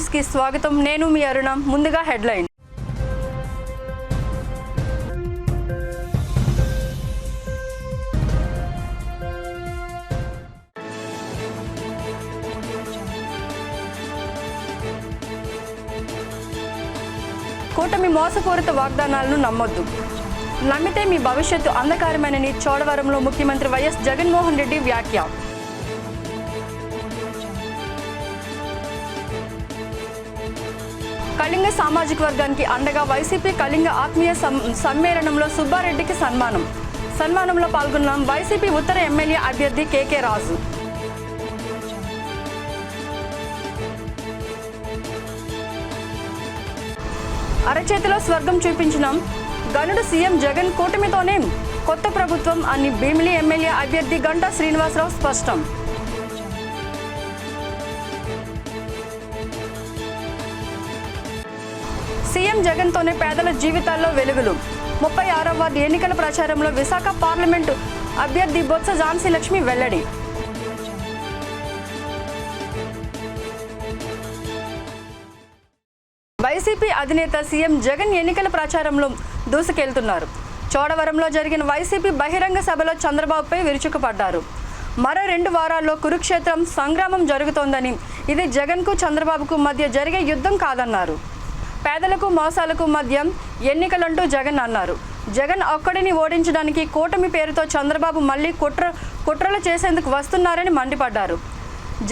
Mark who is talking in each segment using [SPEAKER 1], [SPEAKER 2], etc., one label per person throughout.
[SPEAKER 1] న్యూస్కి స్వాగతం. నేను మీ అరుణ. ముందుగా హెడ్లైన్. కూటమి మోసపూరిత వాగ్దానాలను నమ్మొద్దు. నమ్మితే మీ భవిష్యత్తు అంధకారమేనని చోడవరంలో ముఖ్యమంత్రి వైఎస్ జగన్మోహన్ రెడ్డి వ్యాఖ్య. కళింగ సామాజిక వర్గానికి అండగా వైసీపీ కళింగ ఆత్మీయ సమ్మేళనంలో సుబ్బారెడ్డికి సన్మానం. సన్మానంలో పాల్గొన్న వైసీపీ ఉత్తర ఎమ్మెల్యే అభ్యర్థి కేకే రాజు. అరచేతిలో స్వర్గం చూపించిన గనుడు సీఎం జగన్ కూటమితోనే కొత్త ప్రభుత్వం అని భీమిలి ఎమ్మెల్యే అభ్యర్థి గంటా శ్రీనివాసరావు స్పష్టం. సీఎం జగన్తోనే పేదల జీవితాల్లో వెలుగులు. ముప్పై ఆరవ వార్డు ఎన్నికల ప్రచారంలో విశాఖ పార్లమెంటు అభ్యర్థి బొత్స ఝాన్సీ లక్ష్మి వెల్లడి. వైసీపీ అధినేత సీఎం జగన్ ఎన్నికల ప్రచారంలో దూసుకెళ్తున్నారు. చోడవరంలో జరిగిన వైసీపీ బహిరంగ సభలో చంద్రబాబుపై విరుచుకుపడ్డారు. మరో రెండు వారాల్లో కురుక్షేత్రం సంగ్రామం జరుగుతోందని ఇది జగన్కు చంద్రబాబుకు మధ్య జరిగే యుద్ధం కాదన్నారు. పేదలకు మోసాలకు మధ్య ఎన్నికలంటూ జగన్ అన్నారు. జగన్ ఒక్కడిని ఓడించడానికి కూటమి పేరుతో చంద్రబాబు మళ్ళీ కుట్ర కుట్రలు చేసేందుకు వస్తున్నారని మండిపడ్డారు.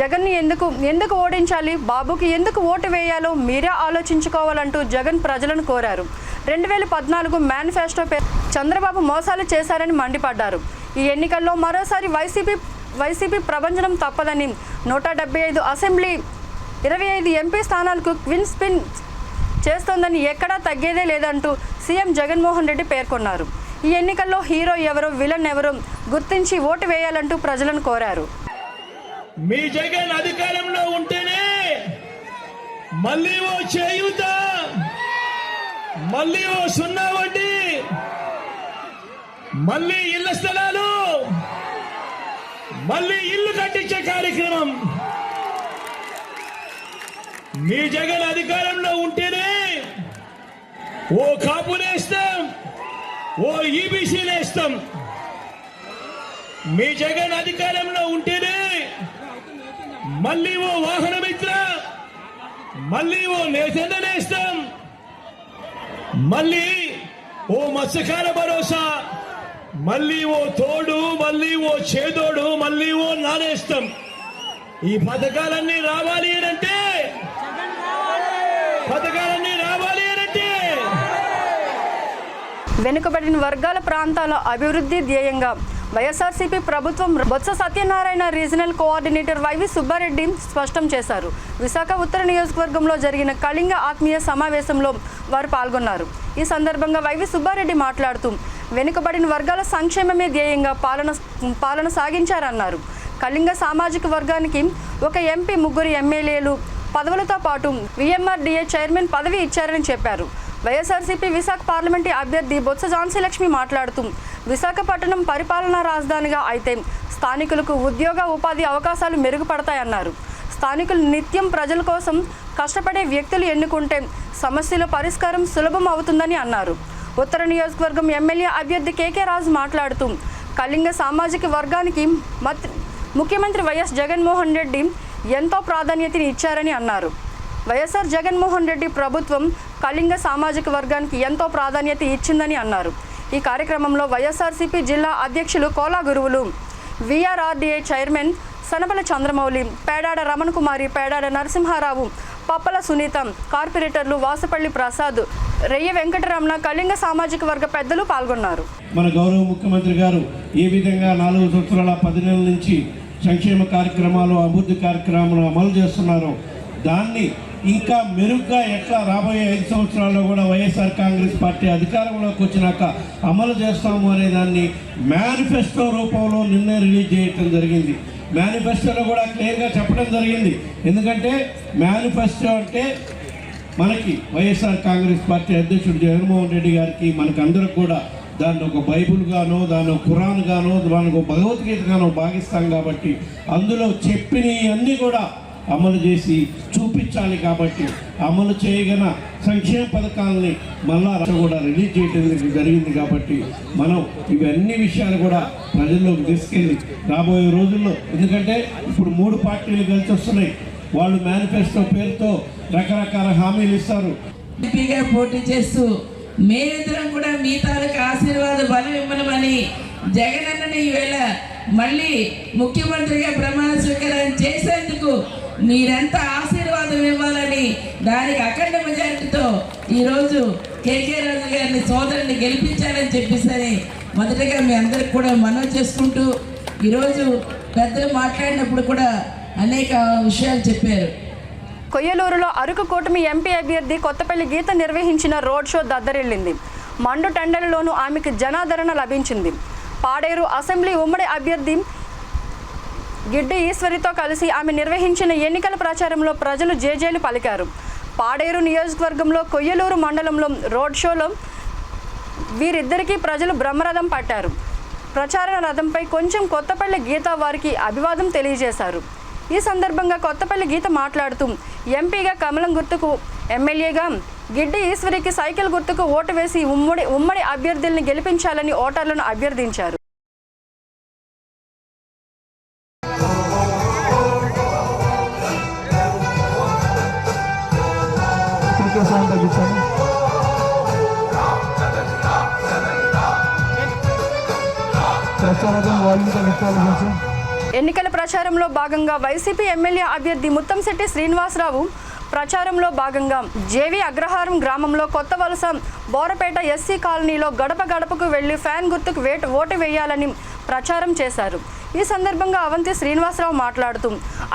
[SPEAKER 1] జగన్ని ఎందుకు ఎందుకు ఓడించాలి? బాబుకి ఎందుకు ఓటు వేయాలో మీరే ఆలోచించుకోవాలంటూ జగన్ ప్రజలను కోరారు. రెండు వేల పద్నాలుగు మేనిఫెస్టో పేరు చంద్రబాబు మోసాలు చేశారని మండిపడ్డారు. ఈ ఎన్నికల్లో మరోసారి వైసీపీ వైసీపీ ప్రభంజనం తప్పదని నూట డెబ్బై ఐదు అసెంబ్లీ ఇరవై ఐదు ఎంపీ స్థానాలకు క్విన్ స్పిన్ చేస్తోందని ఎక్కడా తగ్గేదే లేదంటూ సీఎం జగన్మోహన్ రెడ్డి పేర్కొన్నారు. ఈ ఎన్నికల్లో హీరో ఎవరో విలన్ ఎవరో గుర్తించి ఓటు వేయాలంటూ ప్రజలను కోరారు.
[SPEAKER 2] మీ జగన్ అధికారంలో ఉంటేనే మళ్ళీ ఓ చేయూత మళ్ళీ ఓ సున్నా వడ్డీ మళ్ళీ ఇళ్ళ స్థలాలు మళ్ళీ ఇల్లు కట్టించే కార్యక్రమం. మీ జగన్ అధికారంలో ఉంటేనే ఓ కాపు నేస్తాం ఓ ఈబీసీ నేస్తాం. మీ జగన్ అధికారంలో ఉంటేనే మళ్ళీ ఓ వాహన మిత్ర మళ్ళీ ఓ నేతన్న నేస్తాం. మళ్ళీ ఓ మత్స్యకార భరోసా మళ్ళీ ఓ తోడు మళ్ళీ ఓ చేదోడు మళ్ళీ ఓ నానేస్తాం. ఈ పథకాలన్నీ రావాలి అనంటే పథకాలన్నీ రావాలి అనంటే
[SPEAKER 1] వెనుకబడిన వర్గాల ప్రాంతాల అభివృద్ధి ధ్యేయంగా వైఎస్ఆర్సీపీ ప్రభుత్వం Botsa Satyanarayana regional coordinator YV Subba Reddy స్పష్టం చేశారు. విశాఖ ఉత్తర నియోజకవర్గంలో జరిగిన కళింగ ఆత్మీయ సమావేశంలో వారు పాల్గొన్నారు. ఈ సందర్భంగా వైవి సుబ్బారెడ్డి మాట్లాడుతూ వెనుకబడిన వర్గాల సంక్షేమమే ధ్యేయంగా పాలన పాలన సాగించారన్నారు. కళింగ సామాజిక వర్గానికి ఒక ఎంపీ ముగ్గురు ఎమ్మెల్యేలు పదవులతో పాటు విఎంఆర్డీఏ చైర్మన్ పదవి ఇచ్చారని చెప్పారు. వైఎస్ఆర్సీపీ విశాఖ పార్లమెంటు అభ్యర్థి బొత్స ఝాన్సీ లక్ష్మి మాట్లాడుతూ విశాఖపట్నం పరిపాలనా రాజధానిగా అయితే స్థానికులకు ఉద్యోగ ఉపాధి అవకాశాలు మెరుగుపడతాయన్నారు. స్థానికులు నిత్యం ప్రజల కోసం కష్టపడే వ్యక్తులు ఎన్నుకుంటే సమస్యల పరిష్కారం సులభం అవుతుందని అన్నారు. ఉత్తర నియోజకవర్గం ఎమ్మెల్యే అభ్యర్థి కేకే రాజు మాట్లాడుతూ కళింగ సామాజిక వర్గానికి మత్ ముఖ్యమంత్రి వైఎస్ జగన్మోహన్ రెడ్డి ఎంతో ప్రాధాన్యతని ఇచ్చారని అన్నారు. వైఎస్ఆర్ జగన్మోహన్ రెడ్డి ప్రభుత్వం కళింగ సామాజిక వర్గానికి ఎంతో ప్రాధాన్యత ఇచ్చిందని అన్నారు. ఈ కార్యక్రమంలో వైఎస్ఆర్సీపీ జిల్లా అధ్యక్షులు కోలా గురువులు విఆర్ఆర్డీఏ చైర్మన్ సనపల చంద్రమౌళి పేడాడ రమణ కుమారి పేడాడ నరసింహారావు పప్పల సునీత కార్పొరేటర్లు వాసపల్లి ప్రసాద్ రెయ్య వెంకటరమణ కళింగ సామాజిక వర్గ పెద్దలు పాల్గొన్నారు.
[SPEAKER 3] మన గౌరవ ముఖ్యమంత్రి గారు ఏ విధంగా నాలుగు సంవత్సరాల పది నెలల నుంచి సంక్షేమ కార్యక్రమాలు అభివృద్ధి కార్యక్రమాలు అమలు చేస్తున్నారో దాన్ని ఇంకా మెరుగ్గా ఎట్లా రాబోయే ఐదు సంవత్సరాల్లో కూడా వైఎస్ఆర్ కాంగ్రెస్ పార్టీ అధికారంలోకి వచ్చినాక అమలు చేస్తాము అనే దాన్ని మేనిఫెస్టో రూపంలో నిన్నే రిలీజ్ చేయటం జరిగింది. మేనిఫెస్టోలో కూడా క్లియర్గా చెప్పడం జరిగింది. ఎందుకంటే మేనిఫెస్టో అంటే మనకి వైఎస్ఆర్ కాంగ్రెస్ పార్టీ అధ్యక్షుడు జగన్మోహన్ రెడ్డి గారికి మనకందరికి కూడా దాన్ని ఒక బైబుల్ గానో దాన్ని ఒక ఖురాన్ గానో ఒక భగవద్గీత గానో భావిస్తాం కాబట్టి అందులో చెప్పినవి అన్నీ కూడా అమలు చేసి చూపించాలి కాబట్టి అమలు చేయగల సంక్షేమ పథకాలని మళ్ళా కూడా రిలీజ్ చేయడం జరిగింది కాబట్టి మనం ఇవన్నీ విషయాలు కూడా ప్రజల్లోకి తీసుకెళ్ళి రాబోయే రోజుల్లో. ఎందుకంటే ఇప్పుడు మూడు పార్టీలు కలిసి వస్తున్నాయి. వాళ్ళు మేనిఫెస్టో పేరుతో రకరకాల హామీలు ఇస్తారు.
[SPEAKER 4] ఎంపీగా పోటీ చేస్తూ మేమిద్దరం కూడా మీ తాలూకు ఆశీర్వాద బలం ఇవ్వనమని జగన్ అన్నని ఈవేళ మళ్ళీ ముఖ్యమంత్రిగా ప్రమాణ స్వీకారం చేసేందుకు మీరెంత ఆశీర్వాదం ఇవ్వాలని దానికి అఖండ మెజారిటీతో ఈరోజు కేకే రాజు గారిని సోదరుని గెలిపించాలని చెప్పేసరి మొదటగా మీ అందరికి కూడా మనవి చేసుకుంటూ ఈరోజు పెద్దలు మాట్లాడినప్పుడు కూడా అనేక విషయాలు చెప్పారు.
[SPEAKER 1] కొయ్యలూరులో అరకు కూటమి ఎంపీ అభ్యర్థి కొత్తపల్లి గీత నిర్వహించిన రోడ్ షో దద్దరిల్లింది. మండు టెండలలోనూ ఆమెకు జనాదరణ లభించింది. పాడేరు అసెంబ్లీ ఉమ్మడి అభ్యర్థి గిడ్డు ఈశ్వరితో కలిసి ఆమె నిర్వహించిన ఎన్నికల ప్రచారంలో ప్రజలు జేజేలు పలికారు. పాడేరు నియోజకవర్గంలో కొయ్యలూరు మండలంలో రోడ్ షోలో వీరిద్దరికీ ప్రజలు బ్రహ్మరథం పట్టారు. ప్రచార రథంపై కొంచెం కొత్తపల్లి గీత వారికి అభివాదం తెలియజేశారు. ఈ సందర్భంగా కొత్తపల్లి గీత మాట్లాడుతూ ఎంపీగా కమలం గుర్తుకు ఎమ్మెల్యేగా గిడ్డి ఈశ్వరికి సైకిల్ గుర్తుకు ఓటు వేసి ఉమ్మడి ఉమ్మడి అభ్యర్థుల్ని గెలిపించాలని ఓటర్లను అభ్యర్థించారు.
[SPEAKER 5] ఇప్పటికే తగ్గించాను ప్రచారం కొంచెం
[SPEAKER 1] ఎన్నికల ప్రచారంలో భాగంగా వైసీపీ ఎమ్మెల్యే అభ్యర్థి ముత్తంశెట్టి శ్రీనివాసరావు ప్రచారంలో భాగంగా జేవి అగ్రహారం గ్రామంలో కొత్త వలస బోరపేట ఎస్సీ కాలనీలో గడప గడపకు వెళ్ళి ఫ్యాన్ గుర్తుకు వేట్ ఓటు వేయాలని ప్రచారం చేశారు. ఈ సందర్భంగా అవంతి శ్రీనివాసరావు మాట్లాడుతూ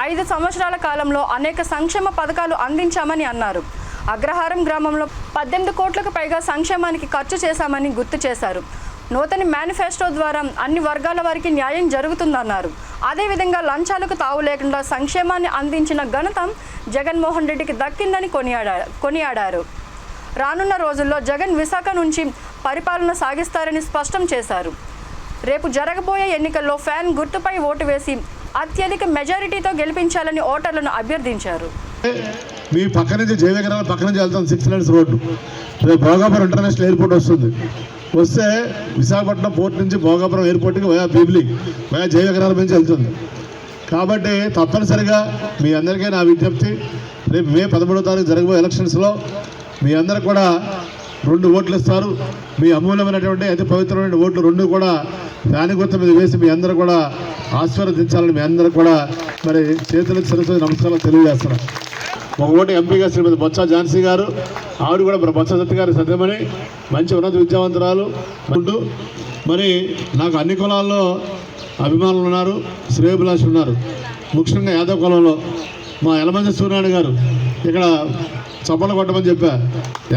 [SPEAKER 1] ఐదు సంవత్సరాల కాలంలో అనేక సంక్షేమ పథకాలు అందించామని అన్నారు. అగ్రహారం గ్రామంలో పద్దెనిమిది కోట్లకు పైగా సంక్షేమానికి ఖర్చు చేశామని గుర్తు చేశారు. నూతన మేనిఫెస్టో ద్వారా అన్ని వర్గాల వారికి న్యాయం జరుగుతుందన్నారు. అదేవిధంగా లంచాలకు తావు లేకుండా సంక్షేమాన్ని అందించిన ఘనత జగన్మోహన్ రెడ్డికి దక్కిందని కొనియాడా కొనియాడారు. రానున్న రోజుల్లో జగన్ విశాఖ నుంచి పరిపాలన సాగిస్తారని స్పష్టం చేశారు. రేపు జరగబోయే ఎన్నికల్లో ఫ్యాన్ గుర్తుపై ఓటు వేసి అత్యధిక మెజారిటీతో గెలిపించాలని ఓటర్లను అభ్యర్థించారు.
[SPEAKER 6] మీ పక్క నుంచి జయవిగ్రహాల పక్క నుంచి వెళ్తాం సిక్స్ లైన్స్ రోడ్డు. రేపు భోగాపురం ఇంటర్నేషనల్ ఎయిర్పోర్ట్ వస్తుంది. వస్తే విశాఖపట్నం పోర్ట్ నుంచి భోగాపురం ఎయిర్పోర్ట్కి వయా పీబ్లీ వయా జయవిగ్రహాల నుంచి వెళ్తుంది. కాబట్టి తప్పనిసరిగా మీ అందరికీ నా విజ్ఞప్తి రేపు మే పదమూడో తారీఖు జరగబోయే ఎలక్షన్స్లో మీ అందరు కూడా రెండు ఓట్లు ఇస్తారు. మీ అమూల్యమైనటువంటి అతి పవిత్రమైన ఓట్లు రెండు కూడా దాని గుర్తు మీద వేసి మీ అందరూ కూడా ఆశీర్వదించాలని మీ అందరూ కూడా మరి చేతులకు సరస్వతి నమస్కారాలు తెలియజేస్తున్నాం ఒక ఓటు ఎంపీగా శ్రీమతి బొత్స ఝాన్సీ గారు ఆవిడ కూడా మరి బొత్స సత్య గారి సత్యమని మంచి ఉన్నత విద్యావంతురాలు. ఉంటూ మరి నాకు అన్ని కులాల్లో అభిమానులు ఉన్నారు శ్రేయభిలాషులు ఉన్నారు. ముఖ్యంగా యాదవ్ కులంలో మా యలమంది సూర్యనారాయణ గారు ఇక్కడ చప్పలు కొట్టమని చెప్పా.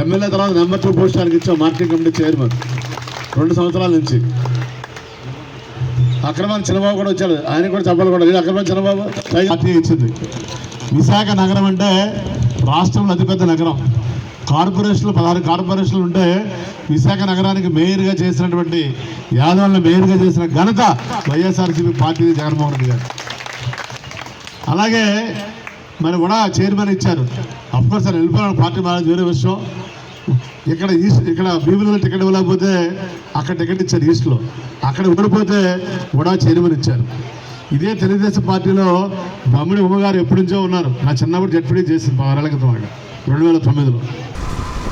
[SPEAKER 6] ఎమ్మెల్యే తర్వాత నెంబర్ టూ పోస్టానికి ఇచ్చాం మార్కెటింగ్ కమిటీ చైర్మన్ రెండు సంవత్సరాల నుంచి. అక్రమాన్ చిన్నబాబు కూడా వచ్చాడు. ఆయన కూడా చెప్పాలి కూడా లేదు అక్రమాన్ చిన్నబాబు? ఇచ్చింది. విశాఖ నగరం అంటే రాష్ట్రంలో అతిపెద్ద నగరం. కార్పొరేషన్లు పదహారు కార్పొరేషన్లు ఉంటే విశాఖ నగరానికి మేయర్గా చేసినటువంటి యాదవ్ని మేయర్గా చేసిన ఘనత వైఎస్ఆర్సీపీ పార్టీ జగన్మోహన్ రెడ్డి గారు. అలాగే మరి కూడా చైర్మన్ ఇచ్చారు. అఫ్కోర్స్ ఆయన వెళ్ళిపోయిన పార్టీ మారేది వేరే విషయం. ఇక్కడ ఈస్ట్ ఇక్కడ భీములలో టికెట్ ఇవ్వలేకపోతే అక్కడ టికెట్ ఇచ్చారు ఈస్ట్లో. అక్కడ ఓడిపోతే కూడా చైర్మన్ ఇచ్చారు. ఇదే తెలుగుదేశం పార్టీలో బొమ్మడి ఉమ్మగారు ఎప్పటి నుంచో ఉన్నారు. నా చిన్నప్పుడు జడ్పీడీ చేసింది పదేళ్ళ క్రితం అక్కడ రెండు వేల తొమ్మిదిలో.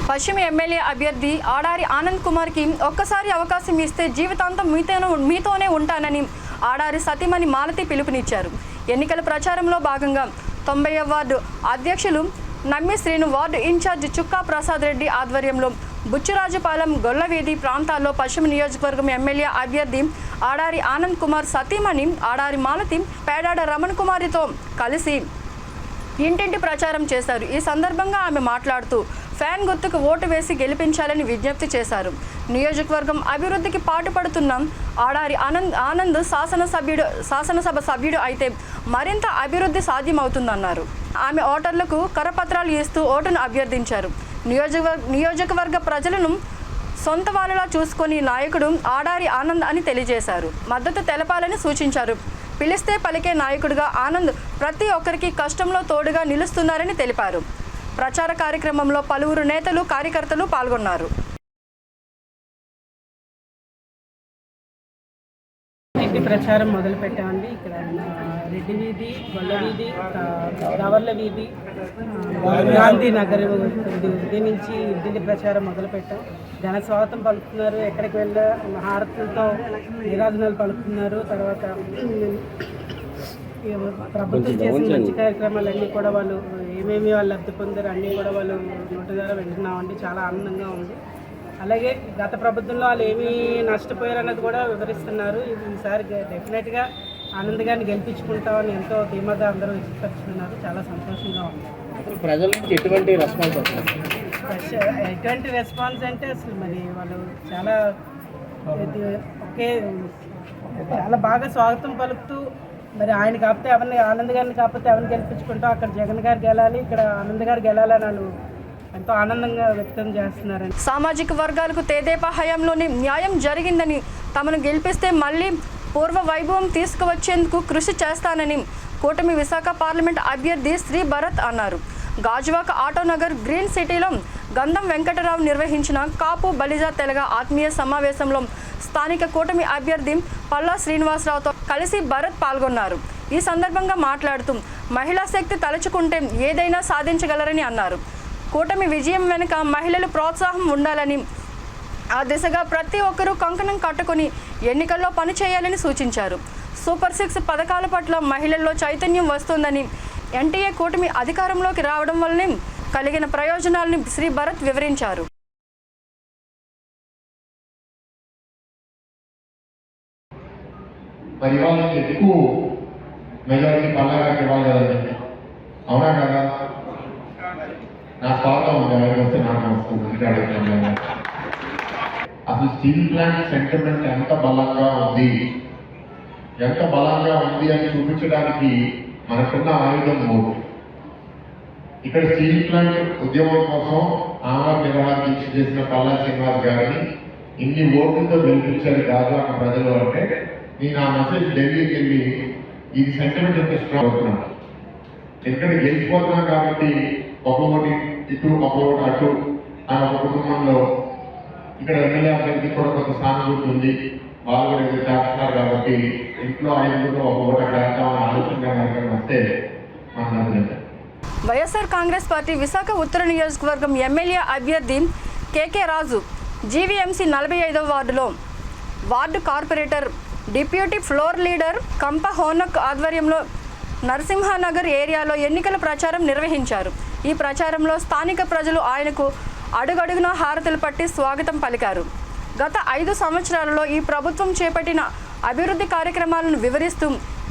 [SPEAKER 1] పశ్చిమ ఎమ్మెల్యే అభ్యర్థి ఆడారి ఆనంద్ కుమార్కి ఒక్కసారి అవకాశం ఇస్తే జీవితాంతం మీతోనే మీతోనే ఉంటానని ఆడారి సతీమణి మాలతి పిలుపునిచ్చారు. ఎన్నికల ప్రచారంలో భాగంగా తొంభై వార్డు అధ్యక్షులు నమ్మి శ్రీను వార్డు ఇన్ఛార్జ్ చుక్కా ప్రసాద్ రెడ్డి ఆధ్వర్యంలో బుచ్చురాజుపాలెం గొల్లవీధి ప్రాంతాల్లో పశ్చిమ నియోజకవర్గం ఎమ్మెల్యే అభ్యర్థి ఆడారి ఆనంద్ కుమార్ సతీమణి ఆడారి మాలతి పేడాడ రమణ్ కుమారితో కలిసి ఇంటింటి ప్రచారం చేశారు. ఈ సందర్భంగా ఆమె మాట్లాడుతూ ఫ్యాన్ గుర్తుకు ఓటు వేసి గెలిపించాలని విజ్ఞప్తి చేశారు. నియోజకవర్గం అభివృద్ధికి పాటుపడుతున్న ఆడారి ఆనంద్ ఆనంద్ శాసనసభ్యుడు శాసనసభ సభ్యుడు అయితే మరింత అభివృద్ధి సాధ్యమవుతుందన్నారు. ఆమె ఓటర్లకు కరపత్రాలు ఇస్తూ ఓటును అభ్యర్థించారు. నియోజకవర్గ నియోజకవర్గ ప్రజలను సొంత వాళ్ళలా చూసుకొని నాయకుడు ఆడారి ఆనంద్ అని తెలియజేశారు. మద్దతు తెలపాలని సూచించారు. పిలిస్తే పలికే నాయకుడిగా ఆనంద్ ప్రతి ఒక్కరికి కష్టంలో తోడుగా నిలుస్తున్నారని తెలిపారు. ప్రచార కార్యక్రమంలో పలువురు నేతలు కార్యకర్తలు పాల్గొన్నారు.
[SPEAKER 7] ప్రచారం మొదలు పెట్టామండి ఇక్కడ రెడ్డి వీధి గొల్ల వీధి గవర్ల వీధి గాంధీ నగర్ ఇది నుంచి ఇంటింటి ప్రచారం మొదలు పెట్టాం ఘన స్వాగతం పలుకుతున్నారు. ఎక్కడికి వెళ్ళా హారతులతో నిరాజనాలు పలుకుతున్నారు. తర్వాత ప్రభుత్వం చేసిన మంచి కార్యక్రమాలన్నీ కూడా వాళ్ళు ఏమేమి వాళ్ళు లబ్ధి పొందారు. అన్నీ కూడా వాళ్ళు నోటి ద్వారా వింటున్నామండి. చాలా ఆనందంగా ఉంది. అలాగే గత ప్రభుత్వంలో వాళ్ళు ఏమీ నష్టపోయారు అన్నది కూడా వివరిస్తున్నారు. ఇది ఈసారి డెఫినెట్గా ఆనంద్ గారిని గెలిపించుకుంటామని ఎంతో ధీమాగా అందరూ వ్యక్తపరుస్తున్నారు చాలా సంతోషంగా ఉంది.
[SPEAKER 8] ప్రజల నుంచి ఎటువంటి రెస్పాన్స్
[SPEAKER 7] ఎటువంటి రెస్పాన్స్ అంటే అసలు మరి వాళ్ళు చాలా ఒకే చాలా బాగా స్వాగతం పలుకుతూ మరి ఆయన కాకపోతే ఎవరిని ఆనంద్ గారిని కాకపోతే ఎవరిని గెలిపించుకుంటాం? అక్కడ జగన్ గారు గెలాలి ఇక్కడ ఆనంద్ గారు గెలాలని వాళ్ళు ఎంతో ఆనందంగా వ్యక్తం చేస్తున్నారని.
[SPEAKER 1] సామాజిక వర్గాలకు తేదేపా హయాంలోనే న్యాయం జరిగిందని తమను గెలిపిస్తే మళ్ళీ పూర్వ వైభవం తీసుకువచ్చేందుకు కృషి చేస్తానని కూటమి విశాఖ పార్లమెంట్ అభ్యర్థి శ్రీ భరత్ అన్నారు. గాజువాక ఆటోనగర్ గ్రీన్ సిటీలో గంధం వెంకటరావు నిర్వహించిన కాపు బలిజా తెలగ ఆత్మీయ సమావేశంలో స్థానిక కూటమి అభ్యర్థి పల్లా శ్రీనివాసరావుతో కలిసి భరత్ పాల్గొన్నారు. ఈ సందర్భంగా మాట్లాడుతూ మహిళా శక్తి తలుచుకుంటే ఏదైనా సాధించగలరని అన్నారు. కూటమి విజయం వెనుక మహిళలు ప్రోత్సాహం ఉండాలని ఆ దిశగా ప్రతి ఒక్కరూ కంకణం కట్టుకొని ఎన్నికల్లో పనిచేయాలని సూచించారు. సూపర్ సిక్స్ పథకాల పట్ల మహిళల్లో చైతన్యం వస్తుందని ఎన్టీఏ కూటమి అధికారంలోకి రావడం వల్లనే కలిగిన ప్రయోజనాలను శ్రీ భరత్ వివరించారు.
[SPEAKER 9] మరి ఎక్కువ మెజారిటీ పల్లాగారికి ఇవ్వాలి కదండి అవునా కదా? నా స్వాగతం ఉంది ఎవరికి వస్తే నాకు వస్తుంది అసలు స్టీల్ ప్లాంట్ సెంటిమెంట్ ఎంత బలంగా ఉంది? ఎంత బలంగా ఉంది అని చూపించడానికి మనకున్న ఆయుధం మూడు. ఇక్కడ స్టీల్ ప్లాంట్ ఉద్యమం కోసం ఆమర నిర్వహణ దీక్ష చేసిన పల్లా శ్రీనివాస్ గారిని ఇన్ని ఓట్లతో గెలిపించారు కాదు అన్న ప్రజలు అంటే నేను ఆ మెసేజ్ ఢిల్లీకి వెళ్ళి ఈ సెంటిమెంట్ ఎంత స్ట్రాంగ్ అవుతున్నాను? ఎందుకంటే గెలిచిపోతున్నాం కాబట్టి ఒక ఓటు ఇటు ఒక అటు ఆ ఒక కుటుంబంలో ఇక్కడ ఎమ్మెల్యే అభ్యర్థి కూడా కొంత సానుభూతి ఉంది వాళ్ళు కూడా ఇది చేస్తున్నారు కాబట్టి ఇంట్లో ఐదుగురు ఒక ఓటు అక్కడ ఆలోచన వస్తే మనం
[SPEAKER 1] వైఎస్ఆర్ కాంగ్రెస్ పార్టీ విశాఖ ఉత్తర నియోజకవర్గం ఎమ్మెల్యే అభ్యర్థి కేకే రాజు జీవీఎంసీ నలభై ఐదవ వార్డులో ward corporator deputy floor leader Kampa Honak ఆధ్వర్యంలో నరసింహానగర్ ఏరియాలో ఎన్నికల ప్రచారం నిర్వహించారు. ఈ ప్రచారంలో స్థానిక ప్రజలు ఆయనకు అడుగడుగున హారతులు పట్టి స్వాగతం పలికారు. గత ఐదు సంవత్సరాలలో ఈ ప్రభుత్వం చేపట్టిన అభివృద్ధి కార్యక్రమాలను వివరిస్తూ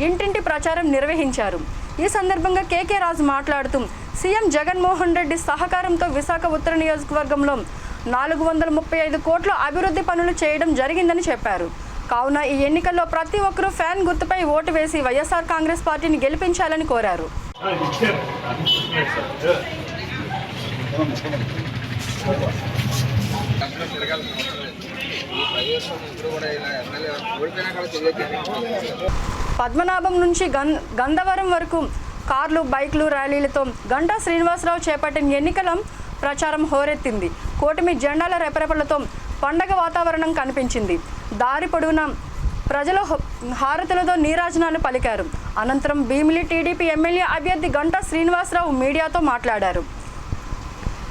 [SPEAKER 1] ఇంటింటి ప్రచారం నిర్వహించారు. ఈ సందర్భంగా కేకే రాజు మాట్లాడుతూ సీఎం జగన్మోహన్ రెడ్డి సహకారంతో విశాఖ ఉత్తర నియోజకవర్గంలో నాలుగు వందల ముప్పై ఐదు కోట్ల అభివృద్ధి పనులు చేయడం జరిగిందని చెప్పారు. కావున ఈ ఎన్నికల్లో ప్రతి ఒక్కరూ ఫ్యాన్ గుర్తుపై ఓటు వేసి వైఎస్ఆర్ కాంగ్రెస్ పార్టీని గెలిపించాలని కోరారు. పద్మనాభం నుంచి గం గంధవరం వరకు కార్లు బైక్లు ర్యాలీలతో గంటా శ్రీనివాసరావు చేపట్టిన ఎన్నికల ప్రచారం హోరెత్తింది. కూటమి జెండాల రెపరెపలతో పండగ వాతావరణం కనిపించింది. దారి పొడవునా ప్రజలు హారతులతో నీరాజనాలు పలికారు. అనంతరం భీమిలి టీడీపీ ఎమ్మెల్యే అభ్యర్థి గంటా శ్రీనివాసరావు మీడియాతో మాట్లాడారు.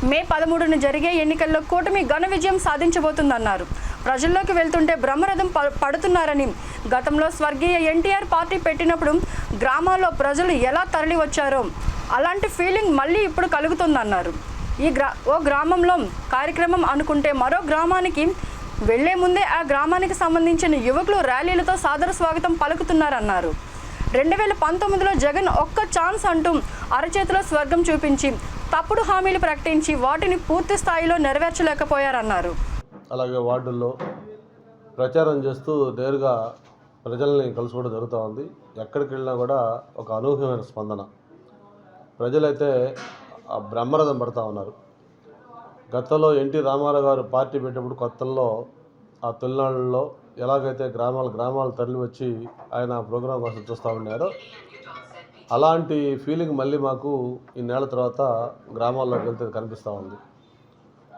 [SPEAKER 1] మే పదమూడున జరిగే ఎన్నికల్లో కూటమి ఘన విజయం సాధించబోతుందన్నారు. ప్రజల్లోకి వెళ్తుంటే బ్రహ్మరథం ప- పడుతున్నారని. గతంలో స్వర్గీయ ఎన్టీఆర్ పార్టీ పెట్టినప్పుడు గ్రామాల్లో ప్రజలు ఎలా తరలి వచ్చారో అలాంటి ఫీలింగ్ మళ్ళీ ఇప్పుడు కలుగుతుందన్నారు. ఈ గ్రా ఓ గ్రామంలో కార్యక్రమం అనుకుంటే మరో గ్రామానికి వెళ్ళే ముందే ఆ గ్రామానికి సంబంధించిన యువకులు ర్యాలీలతో సాదర స్వాగతం పలుకుతున్నారన్నారు. రెండు వేల పంతొమ్మిదిలో జగన్ ఒక్క ఛాన్స్ అంటూ అరచేతిలో స్వర్గం చూపించి తప్పుడు హామీలు ప్రకటించి వాటిని పూర్తి స్థాయిలో నెరవేర్చలేకపోయారన్నారు.
[SPEAKER 10] అలాగే వార్డుల్లో ప్రచారం చేస్తూ నేరుగా ప్రజల్ని కలుసుకోవడం జరుగుతూ ఉంది. ఎక్కడికి వెళ్ళినా కూడా ఒక అనూహ్యమైన స్పందన. ప్రజలైతే ఆ బ్రహ్మరథం పడతా ఉన్నారు. గతంలో ఎన్టీ రామారావు గారు పార్టీ పెట్టినప్పుడు కొత్తల్లో ఆ తొలినాళ్ళలో ఎలాగైతే గ్రామాల గ్రామాలు తరలి వచ్చి ఆయన ప్రోగ్రాం కోసం చూస్తూ ఉన్నారో. అలాంటి ఫీలింగ్ మళ్ళీ మాకు ఈ నెల తర్వాత గ్రామాల్లోకి వెళ్తే కనిపిస్తూ ఉంది.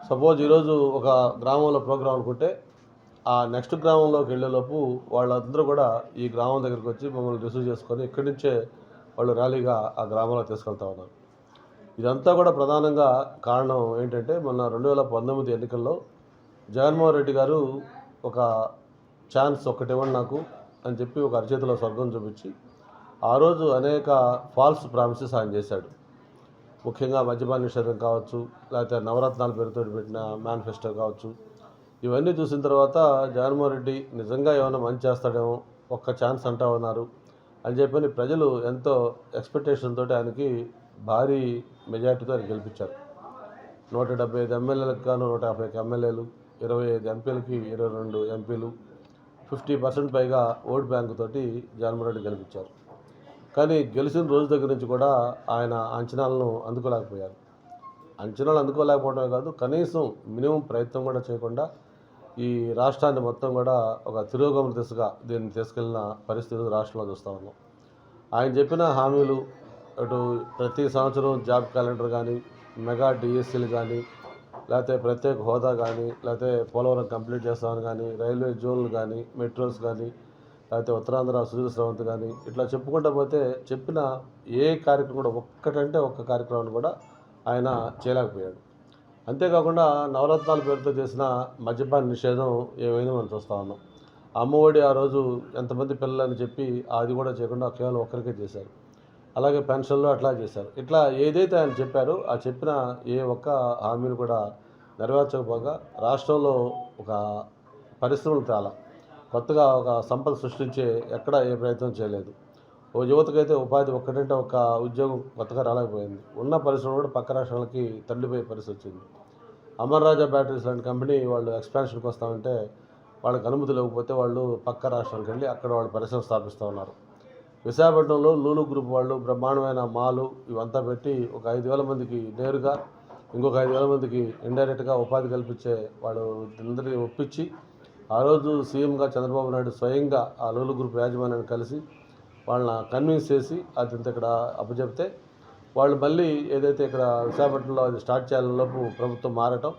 [SPEAKER 10] సపోజ్ ఈరోజు ఒక గ్రామంలో ప్రోగ్రాం అనుకుంటే ఆ నెక్స్ట్ గ్రామంలోకి వెళ్ళేలోపు వాళ్ళందరూ కూడా ఈ గ్రామం దగ్గరికి వచ్చి మమ్మల్ని రిసీవ్ చేసుకొని ఇక్కడి నుంచే వాళ్ళు ర్యాలీగా ఆ గ్రామంలో తీసుకెళ్తా ఉన్నారు. ఇదంతా కూడా ప్రధానంగా కారణం ఏంటంటే మొన్న రెండు వేల పంతొమ్మిది ఎన్నికల్లో జగన్మోహన్ రెడ్డి గారు ఒక ఛాన్స్ ఒక్కటివ్వండి నాకు అని చెప్పి ఒక అరచేతిలో స్వర్గం చూపించి ఆ రోజు అనేక ఫాల్స్ ప్రామిసెస్ ఆయన చేశాడు. ముఖ్యంగా మద్యపాన నిషేధం కావచ్చు లేకపోతే నవరత్నాల పేరుతో పెట్టిన మేనిఫెస్టో కావచ్చు. ఇవన్నీ చూసిన తర్వాత జగన్మోహన్ రెడ్డి నిజంగా ఏమైనా మంచి చేస్తాడేమో ఒక్క ఛాన్స్ అంటా ఉన్నారు అని చెప్పని ప్రజలు ఎంతో ఎక్స్పెక్టేషన్ తోటి ఆయనకి భారీ మెజార్టీతో ఆయన గెలిపించారు. నూట డెబ్బై ఐదు ఎమ్మెల్యేలకు గాను నూట యాభై ఎమ్మెల్యేలు ఇరవై ఐదు ఎంపీలకి ఇరవై రెండు ఎంపీలు ఫిఫ్టీ పర్సెంట్ పైగా ఓట్ బ్యాంకు తోటి జగన్మోహన్ రెడ్డి గెలిపించారు. కానీ గెలిచిన రోజు దగ్గర నుంచి కూడా ఆయన అంచనాలను అందుకోలేకపోయారు. అంచనాలు అందుకోలేకపోవడమే కాదు కనీసం మినిమం ప్రయత్నం కూడా చేయకుండా ఈ రాష్ట్రాన్ని మొత్తం కూడా ఒక తిరోగమన దిశగా దీన్ని తీసుకెళ్ళిన పరిస్థితులు రాష్ట్రంలో చూస్తూ ఉన్నాం. ఆయన చెప్పిన హామీలు అటు ప్రతి సంవత్సరం జాబ్ క్యాలెండర్ కానీ మెగా డిఎస్సీలు కానీ లేకపోతే ప్రత్యేక హోదా కానీ లేకపోతే పోలవరం కంప్లీట్ చేస్తామని కానీ రైల్వే జోన్లు కానీ మెట్రోస్ కానీ లేకపోతే ఉత్తరాంధ్ర సుజల స్రవంతి కానీ ఇట్లా చెప్పుకుంటా పోతే చెప్పిన ఏ కార్యక్రమం కూడా ఒక్కటంటే ఒక్క కార్యక్రమాన్ని కూడా ఆయన చేయలేకపోయాడు. అంతేకాకుండా నవరత్నాల పేరుతో చేసిన మద్యపాన నిషేధం ఏమైందో మనం చూస్తూ ఉన్నాం. అమ్మఒడి ఆ రోజు ఎంతమంది పిల్లలని చెప్పి అది కూడా చేయకుండా కేవలం ఒక్కరికే చేశారు. అలాగే పెన్షన్లో అట్లా చేశారు. ఇట్లా ఏదైతే ఆయన చెప్పారో ఆ చెప్పిన ఏ ఒక్క హామీని కూడా నెరవేర్చకపోగా రాష్ట్రంలో ఒక పరిశ్రమలు తేలా. కొత్తగా ఒక సంపద సృష్టించే ఎక్కడ ఏ ప్రయత్నం చేయలేదు. ఓ యువతకైతే ఉపాధి ఒక్కటంటే ఒక ఉద్యోగం కొత్తగా రాలేకపోయింది. ఉన్న పరిశ్రమ కూడా పక్క రాష్ట్రాలకి తల్లిపోయే పరిస్థితి వచ్చింది. అమర్ రాజా బ్యాటరీస్ లాంటి కంపెనీ వాళ్ళు ఎక్స్పాన్షన్కి వస్తామంటే వాళ్ళకి అనుమతి లేకపోతే వాళ్ళు పక్క రాష్ట్రాలకు వెళ్ళి అక్కడ వాళ్ళు పరిశ్రమ స్థాపిస్తూ ఉన్నారు. విశాఖపట్నంలో లూలు గ్రూప్ వాళ్ళు బ్రహ్మాండమైన మాలు ఇవంతా పెట్టి ఒక ఐదు వేల మందికి నేరుగా ఇంకొక ఐదు వేల మందికి ఇండైరెక్ట్గా ఉపాధి కల్పించే వాళ్ళు అందరినీ ఒప్పించి ఆ రోజు సీఎంగా చంద్రబాబు నాయుడు స్వయంగా ఆ లూలు గ్రూప్ యాజమాన్యాన్ని కలిసి వాళ్ళని కన్విన్స్ చేసి అది ఇంత ఇక్కడ అప్పచెప్తే వాళ్ళు మళ్ళీ ఏదైతే ఇక్కడ విశాఖపట్నంలో అది స్టార్ట్ చేయాలలోపు ప్రభుత్వం మారటం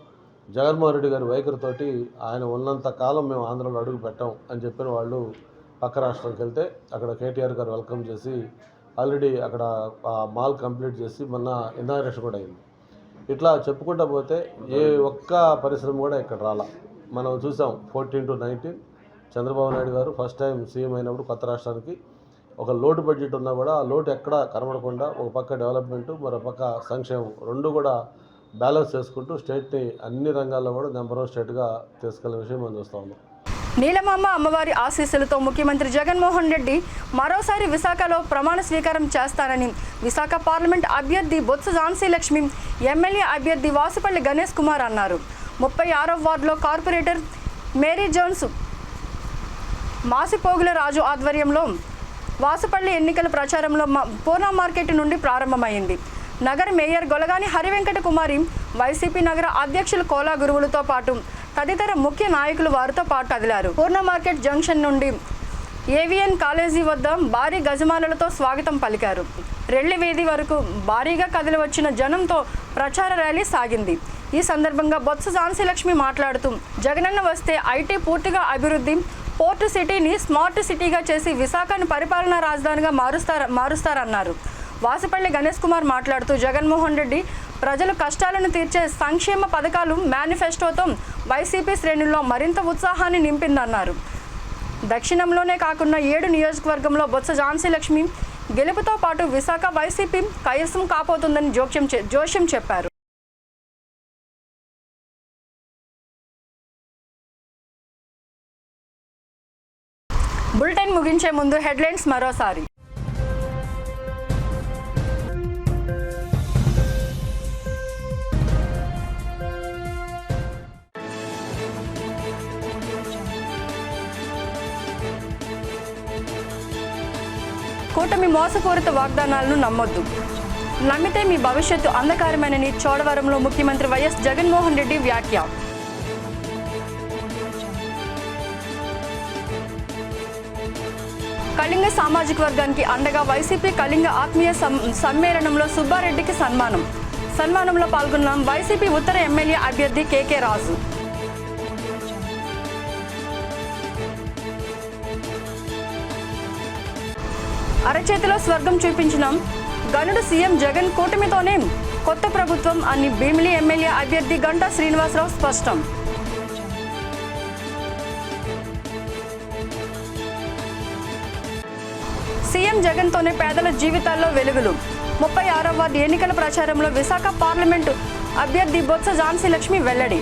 [SPEAKER 10] జగన్మోహన్ రెడ్డి గారి వైఖరితోటి ఆయన ఉన్నంత కాలం మేము ఆంధ్రలో అడుగు పెట్టాం అని చెప్పిన వాళ్ళు పక్క రాష్ట్రానికి వెళ్తే అక్కడ కేటీఆర్ గారు వెల్కమ్ చేసి ఆల్రెడీ అక్కడ ఆ మాల్ కంప్లీట్ చేసి మొన్న ఇనాగ్రేషన్ కూడా అయింది. ఇట్లా చెప్పుకుంటా పోతే ఏ ఒక్క పరిశ్రమ కూడా ఇక్కడ రాలా. మనం చూసాం fourteen to nineteen Chandrababu Naidu garu first time CM అయినప్పుడు కొత్త రాష్ట్రానికి ఒక లోటు బడ్జెట్ ఉన్నా కూడా ఆ లోటు ఎక్కడ కనబడకుండా ఒక పక్క డెవలప్మెంట్ మరో పక్క సంక్షేమం రెండు కూడా బ్యాలెన్స్ చేసుకుంటూ స్టేట్ని అన్ని రంగాల్లో కూడా నెంబర్ వన్ స్టేట్గా తీసుకెళ్ళే విషయం మనం చూస్తూ ఉన్నాం.
[SPEAKER 1] నీలమాంబ అమ్మవారి ఆశీస్సులతో ముఖ్యమంత్రి జగన్మోహన్ రెడ్డి మరోసారి విశాఖలో ప్రమాణ స్వీకారం చేస్తారని విశాఖ పార్లమెంట్ అభ్యర్థి బొత్స ఝాన్సీ లక్ష్మి ఎమ్మెల్యే అభ్యర్థి వాసుపల్లి గణేష్ కుమార్ అన్నారు. ముప్పై ఆరో వార్డులో corporator Mary Jones Masipogula Raju ఆధ్వర్యంలో వాసుపల్లి ఎన్నికల ప్రచారంలో మ- పూర్ణ మార్కెట్ నుండి ప్రారంభమైంది. నగర మేయర్ గొలగాని హరివెంకట కుమారి వైసీపీ నగర అధ్యక్షులు కోలా గురువులతో పాటు తదితర ముఖ్య నాయకులు వారితో పాటు కదిలారు పూర్ణ మార్కెట్ జంక్షన్ నుండి ఏవిఎన్ కాలేజీ వద్ద భారీ గజమాలలతో స్వాగతం పలికారు. రెళ్ళి వీధి వరకు భారీగా కదిలి వచ్చిన జనంతో ప్రచార ర్యాలీ సాగింది. ఈ సందర్భంగా బొత్స ఝాన్సీ లక్ష్మి మాట్లాడుతూ జగనన్న వస్తే ఐటీ పూర్తిగా అభివృద్ధి పోర్టు సిటీని స్మార్ట్ సిటీగా చేసి విశాఖను పరిపాలనా రాజధానిగా మారుస్తార మారుస్తారన్నారు. వాసుపల్లి గణేష్ కుమార్ మాట్లాడుతూ జగన్మోహన్ రెడ్డి ప్రజల కష్టాలను తీర్చే సంక్షేమ పథకాలు మేనిఫెస్టోతో వైసీపీ శ్రేణుల్లో మరింత ఉత్సాహాన్ని నింపిందన్నారు. దక్షిణంలోనే కాకుండా ఏడు నియోజకవర్గంలో బొత్స ఝాన్సీ లక్ష్మి గెలుపుతో పాటు విశాఖ వైసీపీ కైవసం కాపోతుందని జోక్యం చె- జోష్యం చెప్పారు. బులెటిన్ ముందు హెడ్లైన్స్ మరోసారి. కూటమి మోసపూరిత వాగ్దానాలను నమ్మొద్దు. నమ్మితే మీ భవిష్యత్తు అంధకారమేనని చోడవరంలో ముఖ్యమంత్రి వైఎస్ జగన్మోహన్ రెడ్డి వ్యాఖ్య. కళింగ సామాజిక వర్గానికి అండగా వైసీపీ కళింగ ఆత్మీయ సమ్మేళనంలో సుబ్బారెడ్డికి సన్మానం. సన్మానంలో పాల్గొన్న వైసీపీ ఉత్తర ఎమ్మెల్యే అభ్యర్థి కేకే రాజు. అరచేతిలో స్వర్గం చూపించిన గనుడు సీఎం జగన్ కూటమితోనే కొత్త ప్రభుత్వం అని భీమిలి ఎమ్మెల్యే అభ్యర్థి గంటా శ్రీనివాసరావు స్పష్టం. సీఎం జగన్తోనే పేదల జీవితాల్లో వెలుగులు. ముప్పై ఆరవ వార్డు ఎన్నికల ప్రచారంలో విశాఖ పార్లమెంటు అభ్యర్థి బొత్స ఝాన్సీ లక్ష్మి వెల్లడి.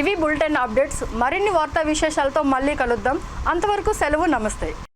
[SPEAKER 1] ఇవి బులెటిన్ అప్డేట్స్. మరిన్ని వార్తా విశేషాలతో మళ్ళీ కలుద్దాం. అంతవరకు సెలవు నమస్తే.